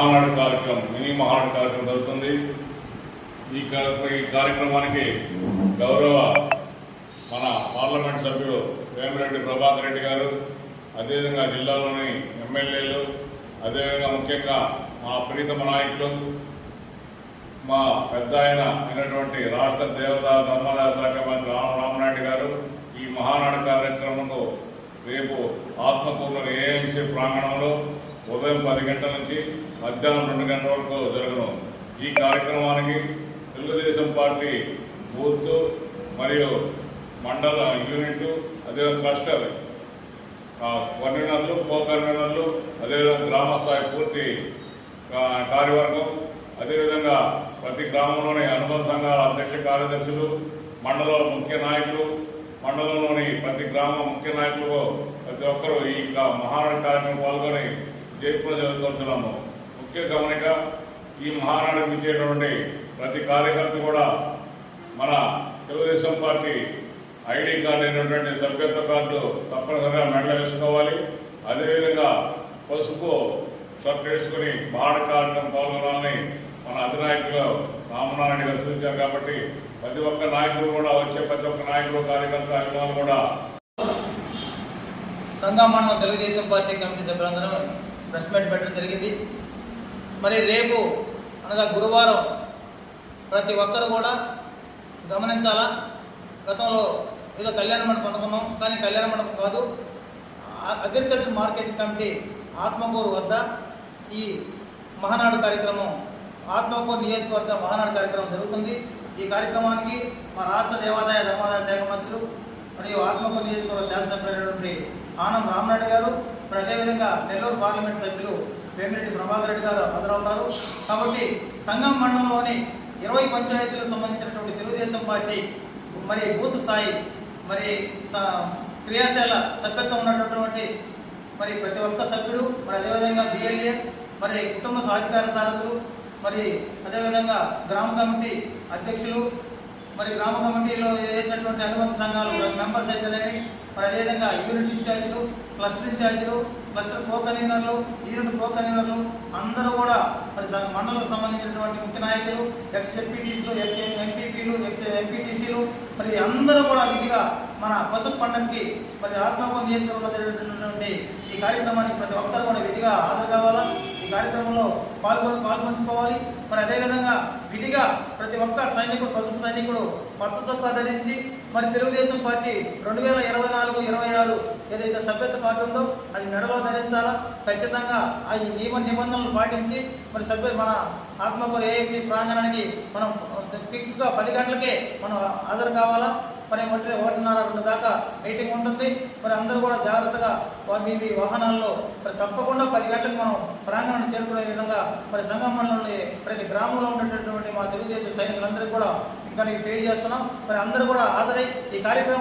మహానాడు కార్యక్రమం మినీ మహానాడు కార్యక్రమం జరుగుతుంది. ఈ ఈ కార్యక్రమానికి గౌరవ మన పార్లమెంట్ సభ్యులు వేమిరెడ్డి ప్రభాకర్ రెడ్డి గారు అదేవిధంగా జిల్లాలోని ఎమ్మెల్యేలు అదేవిధంగా ముఖ్యంగా మా ప్రీతమ నాయకులు మా పెద్ద ఆయన అయినటువంటి రాష్ట్ర దేవత ధర్మాదాయ శాఖ మంత్రి రామనాయుడు గారు ఈ మహానాడు కార్యక్రమంలో రేపు ఆత్మకూరు ఏఎంసీ ప్రాంగణంలో ఉదయం పది గంటల నుంచి మధ్యాహ్నం రెండు గంటల వరకు జరుగును. ఈ కార్యక్రమానికి తెలుగుదేశం పార్టీ బూత్ మరియు మండల యూనిట్ అదే క్లస్టర్ కన్వీనర్లు కో కన్వీనర్లు అదేవిధంగా గ్రామ స్థాయి పూర్తి కార్యవర్గం అదేవిధంగా ప్రతి గ్రామంలోని అనుబంధ సంఘాల అధ్యక్ష కార్యదర్శులు మండల ముఖ్య నాయకులు మండలంలోని ప్రతి గ్రామ ముఖ్య నాయకులు ప్రతి ఒక్కరూ ఈ కా- మహానాడు కార్యక్రమం పాల్గొని జయప్రదం కోరుతున్నాము ముఖ్య గమనిక ఈ మహానాడుకు ఇచ్చేటువంటి ప్రతి కార్యకర్త కూడా మన తెలుగుదేశం పార్టీ ఐడి కార్డు అయినటువంటి సభ్యత్వ కార్డు తప్పనిసరిగా మెడలో వేసుకోవాలి. అదేవిధంగా పసుపు షర్ట్ వేసుకుని బాడ కార్యక్రమం పాల్గొనాలని మన అధినాయకులు రామనారాయణ గారు సూచించారు కాబట్టి ప్రతి ఒక్క నాయకుడు కూడా వచ్చే ప్రతి ఒక్క నాయకుడు కార్యకర్త అభిమానులు కూడా సంగమండలం తెలుగుదేశం పార్టీ కమిటీ సభ్యులందరూ ప్రెస్ మీట్ పెట్టడం జరిగింది. మరి రేపు అనగా గురువారం ప్రతి ఒక్కరు కూడా గమనించాలా? గతంలో ఏదో కళ్యాణ మండపం అనుకున్నాం కానీ కళ్యాణ మండపం కాదు. అగ్రికల్చర్ మార్కెటింగ్ కమిటీ ఆత్మకూరు వద్ద ఈ మహానాడు కార్యక్రమం ఆత్మకూరు నియోజకవర్గ మహానాడు కార్యక్రమం జరుగుతుంది. ఈ కార్యక్రమానికి మా రాష్ట్ర దేవాదాయ ధర్మాదాయ శాఖ మంత్రులు మరియు ఆత్మకూరు నియోజకవర్గ శాసనసభ్యులైనటువంటి ఆనం రామనాయుడు గారు మరి అదేవిధంగా నెల్లూరు పార్లమెంట్ సభ్యులు వేమిరెడ్డి ప్రభాకర్ రెడ్డి గారు హాజరవుతారు. కాబట్టి సంఘం మండలంలోని ఇరవై పంచాయతీలకు సంబంధించినటువంటి తెలుగుదేశం పార్టీ మరి బూత్ స్థాయి మరి స- క్రియాశీల సభ్యత్వం ఉన్నటువంటి మరి ప్రతి ఒక్క సభ్యుడు మరి అదేవిధంగా బిఎల్ఏ మరి కుటుంబ సాధికార సారథులు మరి అదేవిధంగా గ్రామ కమిటీ అధ్యక్షులు మరి గ్రామ కమిటీలో చేసినటువంటి అనుబంధ సంఘాలు మెంబర్స్ అయితేనేవి మరి అదేవిధంగా యూనిట్ ఇన్ఛార్జీలు క్లస్టర్ ఇన్ఛార్జీలు క్లస్టర్ కో కన్వీనర్లు యూనిట్ కో కన్వీనర్లు అందరూ కూడా మరి మండలకు సంబంధించినటువంటి ముఖ్య నాయకులు ఎక్స్ ఎంపీటీసీలు ఎంపీపీలు ఎక్స్ ఎంపీటీసీలు మరి అందరూ కూడా విధిగా మన పసుపు పండుగకి మరి ఆత్మకూరు నియోజకవర్గంలో జరిగినటువంటి ఈ కార్యక్రమానికి ప్రతి ఒక్కరు కూడా విధిగా హాజరు కావాలా? పాల్గొని పాల్పంచుకోవాలి. మరి అదేవిధంగా విధిగా ప్రతి ఒక్క సైనికుడు పసుపు సైనికుడు పచ్చ చొక్కా ధరించి మరి తెలుగుదేశం పార్టీ రెండు వేల ఇరవై నాలుగు ఇరవై ఆరు ఏదైతే సభ్యత్వ కార్డు ఉందో అది మెడలో ధరించాలా? ఖచ్చితంగా ఆ ఈ నియమ నిబంధనలు పాటించి మరి సభ్య మన ఆత్మకూరు ఏఎఫ్సి ప్రాంగణానికి మనం క్విక్గా పది గంటలకే మనం హాజరు కావాలా? మరి ఒకటి ఒకటిన్నర రెండు దాకా మీటింగ్ ఉంటుంది. మరి అందరూ కూడా జాగ్రత్తగా వా- మీ వాహనాల్లో మరి తప్పకుండా పది గంటలకు మనం ప్రాంగణాన్ని చేరుకునే విధంగా మరి సంఘం మండలంలోని ప్రతి గ్రామంలో ఉండేటటువంటి మా తెలుగుదేశం సైనికులందరికీ కూడా ఇంకా నీకు తెలియజేస్తున్నాం. మరి అందరూ కూడా హాజరై ఈ కార్యక్రమం